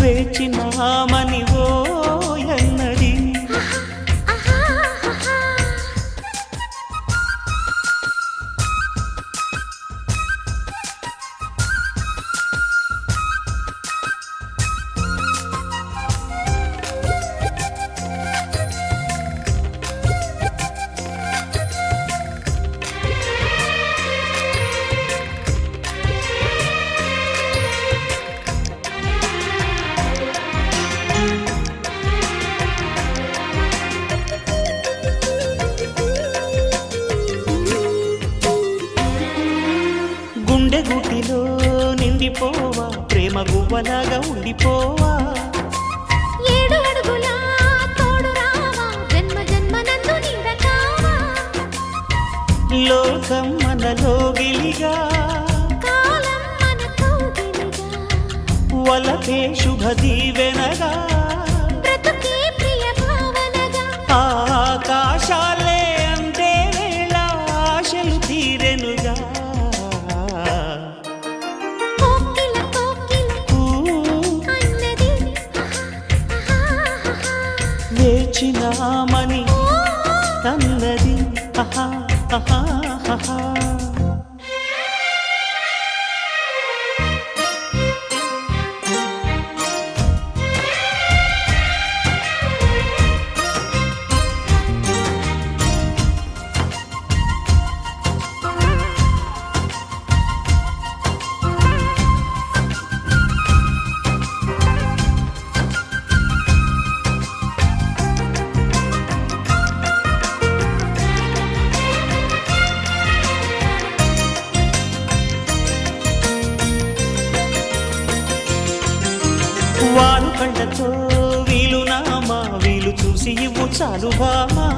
వేచినామని ఓ నిండిపోవా ప్రేమ గువ్వలాగా ఉండిపోవా? లోకం మనలో గిలిగా వలకే శుభ దీవెనగా బ్రతుకే వేచినామని అన్నది ఆహా, ఆహా, ఆహా. కళ్ళతో వీలు నామా వీలు చూసి ఇవ్వు చాలు బామా.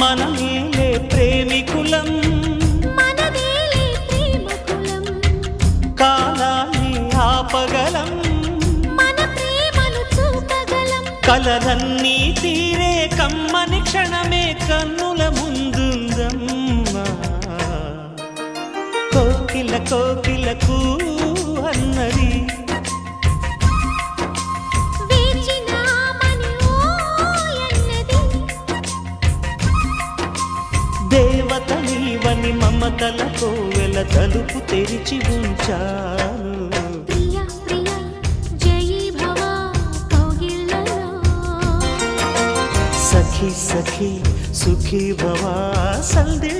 మనమేలే ప్రేమికులం. మనదేలే ప్రేమ కులం కాలాన్ని ఆపగలం. మన ప్రేమను చూపగలం. కలలన్నీ తీరే కమ్మని క్షణమే కోకిలకు అన్నది. దేవత నీవని మమతలతో వెల తలుపు తెరిచి కౌగిళ్ళలో. సఖి సఖి సుఖీ భవా సందిళ్ళలో